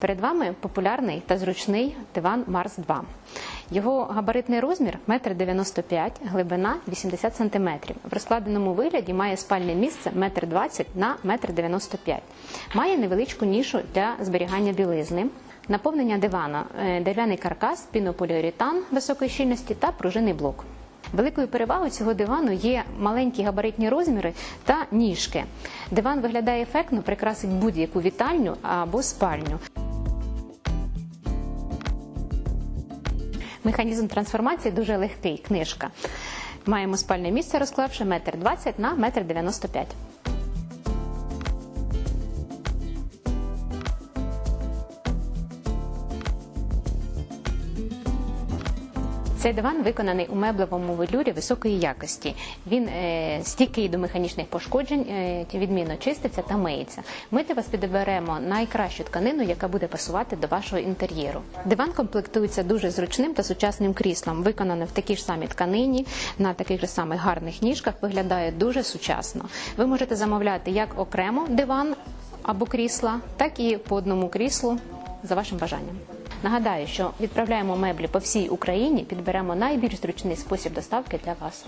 Перед вами популярний та зручний диван Марс 2. Його габаритний розмір 1,95 м, глибина 80 см. В розкладеному вигляді має спальне місце 1,20 м на 1,95 м. Має невеличку нішу для зберігання білизни. Наповнення дивана е, дерев'яний каркас, пінополіуретан високої щільності та пружинний блок. Великою перевагою цього дивану є маленькі габаритні розміри та ніжки. Диван виглядає ефектно, прикрасить будь-яку вітальню або спальню. Механізм трансформації дуже легкий. Книжка. Маємо спальне місце, розклавши метр двадцять на 1,95 м. Цей диван виконаний у меблевому велюрі високої якості. Він е, стійкий до механічних пошкоджень, е, відмінно чиститься та миється. Ми для вас підберемо найкращу тканину, яка буде пасувати до вашого інтер'єру. Диван комплектується дуже зручним та сучасним кріслом, виконане в такій ж самій тканині, на таких же самих гарних ніжках. Виглядає дуже сучасно. Ви можете замовляти як окремо диван або крісла, так і по одному кріслу за вашим бажанням. Нагадаю, що відправляємо меблі по всій Україні, підберемо найбільш зручний спосіб доставки для вас.